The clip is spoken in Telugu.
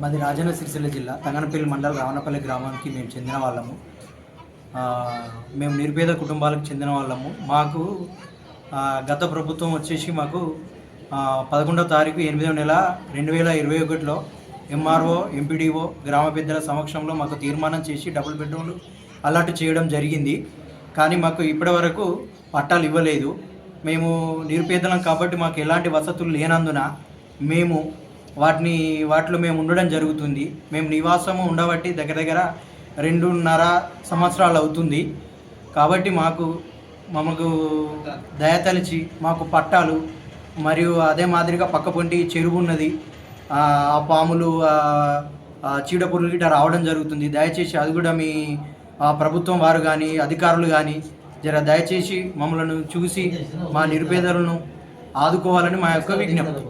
మాది రాజన్న సిరిసిల్ల జిల్లా తంగనపల్లి మండలం రావణపల్లి గ్రామానికి మేము చెందిన వాళ్ళము. మేము నిరుపేద కుటుంబాలకు చెందిన వాళ్ళము. మాకు గత ప్రభుత్వం వచ్చేసి మాకు పదకొండవ తారీఖు ఎనిమిదవ నెల రెండు వేల ఇరవై ఒకటిలో ఎంఆర్ఓ ఎంపీడీఓ గ్రామ పెద్దల సమక్షంలో మాకు తీర్మానం చేసి డబుల్ బెడ్రూమ్లు అలాట్ చేయడం జరిగింది. కానీ మాకు ఇప్పటివరకు పట్టాలు ఇవ్వలేదు. మేము నిరుపేదలం కాబట్టి మాకు ఎలాంటి వసతులు లేనందున మేము వాటిని వాటిలో మేము ఉండడం జరుగుతుంది. మేము నివాసము ఉండబట్టి దగ్గర దగ్గర రెండున్నర సంవత్సరాలు అవుతుంది. కాబట్టి మాకు మమ్మకు దయతలిచి మాకు పట్టాలు మరియు అదే మాదిరిగా పక్క పొంటి చెరువు ఉన్నది. ఆ పాములు ఆ, ఆ చీడపురులు గిట్ట రావడం జరుగుతుంది. దయచేసి అది కూడా మీ ప్రభుత్వం వారు కానీ అధికారులు కానీ జర దయచేసి మమ్మలను చూసి మా నిరుపేదలను ఆదుకోవాలని మా యొక్క విజ్ఞప్తి.